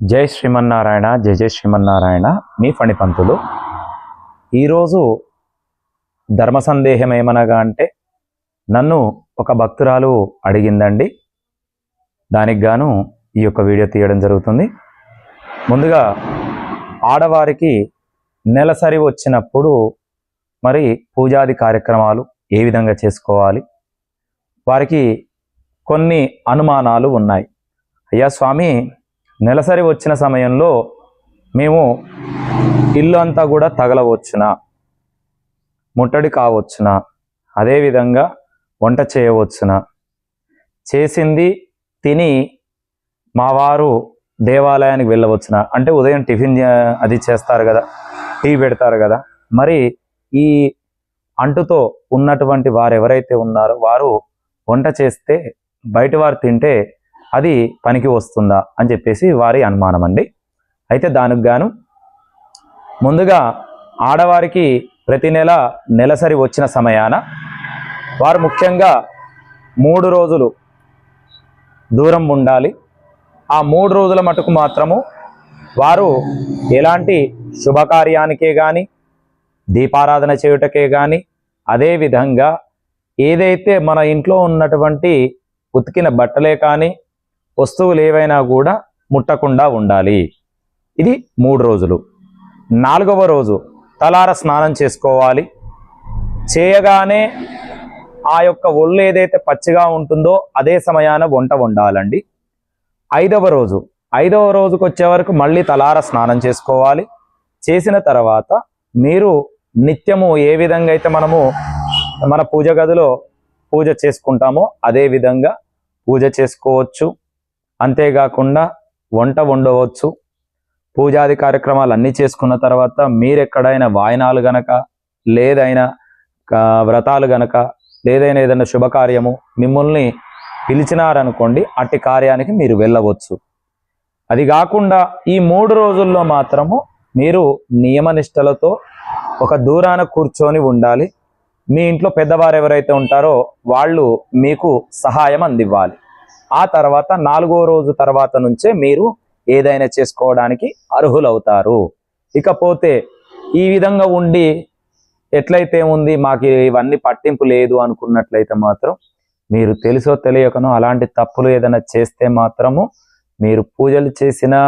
జై శ్రీమన్నారాయణ జై జై శ్రీమన్నారాయణ మీ ఫణిపంతులు ఈరోజు ధర్మ సందేహం ఏమనగా అంటే నన్ను ఒక భక్తురాలు అడిగిందండి. దానికి గాను ఈ యొక్క వీడియో తీయడం జరుగుతుంది. ముందుగా ఆడవారికి నెలసరి వచ్చినప్పుడు మరి పూజాది కార్యక్రమాలు ఏ విధంగా చేసుకోవాలి? వారికి కొన్ని అనుమానాలు ఉన్నాయి. అయ్యా స్వామి నెలసరి వచ్చిన సమయంలో మేము ఇల్లు అంతా కూడా తగలవచ్చునా? ముట్టడి కావచ్చునా? అదేవిధంగా వంట చేయవచ్చునా? చేసింది తిని మా వారు దేవాలయానికి వెళ్ళవచ్చునా? అంటే ఉదయం టిఫిన్ అది చేస్తారు కదా టీ పెడతారు కదా. మరి ఈ అంటుతో ఉన్నటువంటి వారు ఎవరైతే ఉన్నారో వారు వంట చేస్తే బయట వారు తింటే అది పనికి వస్తుందా అని చెప్పేసి వారి అనుమానం అండి. అయితే దానికి గాను ముందుగా ఆడవారికి ప్రతి నెల నెలసరి వచ్చిన సమయాన వారు ముఖ్యంగా మూడు రోజులు దూరం ఉండాలి. ఆ మూడు రోజుల మటుకు మాత్రము వారు ఎలాంటి శుభకార్యానికే కానీ దీపారాధన చేయుటకే కానీ అదేవిధంగా ఏదైతే మన ఇంట్లో ఉన్నటువంటి ఉతికిన బట్టలే కానీ వస్తువులు ఏవైనా కూడా ముట్టకుండా ఉండాలి. ఇది మూడు రోజులు. నాలుగవ రోజు తలార స్నానం చేసుకోవాలి. చేయగానే ఆ యొక్క ఒళ్ళు ఏదైతే పచ్చిగా ఉంటుందో అదే సమయాన వంట వండాలండి. ఐదవ రోజు. ఐదవ రోజుకు వచ్చే వరకు మళ్ళీ తలార స్నానం చేసుకోవాలి. చేసిన తర్వాత మీరు నిత్యము ఏ విధంగా అయితే మనము మన పూజ గదిలో పూజ చేసుకుంటామో అదే విధంగా పూజ చేసుకోవచ్చు. అంతేకాకుండా వంట వండవచ్చు. పూజాది కార్యక్రమాలు అన్నీ చేసుకున్న తర్వాత మీరెక్కడైనా వాయనాలు గనక లేదైనా వ్రతాలు గనక లేదైనా ఏదైనా శుభకార్యము మిమ్మల్ని పిలిచినారనుకోండి అట్టి కార్యానికి మీరు వెళ్ళవచ్చు. అది కాకుండా ఈ మూడు రోజుల్లో మాత్రము మీరు నియమనిష్టలతో ఒక దూరాన కూర్చొని ఉండాలి. మీ ఇంట్లో పెద్దవారు ఎవరైతే ఉంటారో వాళ్ళు మీకు సహాయం అందివ్వాలి. ఆ తర్వాత నాలుగో రోజు తర్వాత నుంచే మీరు ఏదైనా చేసుకోవడానికి అర్హులవుతారు. ఇకపోతే ఈ విధంగా ఉండి ఎట్లయితే ఉంది మాకు ఇవన్నీ పట్టింపు లేదు అనుకున్నట్లయితే మాత్రం మీరు తెలుసో తెలియకనో అలాంటి తప్పులు ఏదైనా చేస్తే మాత్రము మీరు పూజలు చేసినా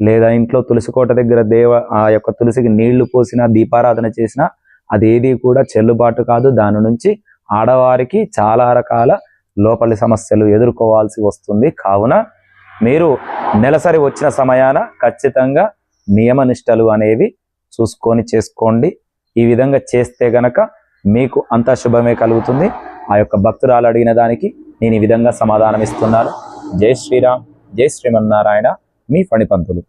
లేదా ఇంట్లో తులసి కోట దగ్గర దేవ ఆ యొక్క తులసికి నీళ్ళు పోసినా దీపారాధన చేసినా అది కూడా చెల్లుబాటు కాదు. దాని నుంచి ఆడవారికి చాలా రకాల లోపలి సమస్యలు ఎదుర్కోవాల్సి వస్తుంది. కావున మీరు నెలసరి వచ్చిన సమయాన ఖచ్చితంగా నియమనిష్టలు అనేవి చూసుకొని చేసుకోండి. ఈ విధంగా చేస్తే గనక మీకు అంతా శుభమే కలుగుతుంది. ఆ యొక్క భక్తురాలు అడిగిన దానికి నేను ఈ విధంగా సమాధానం ఇస్తున్నాను జై శ్రీరామ్ జై శ్రీమన్నారాయణ మీ ఫణిపంతులు.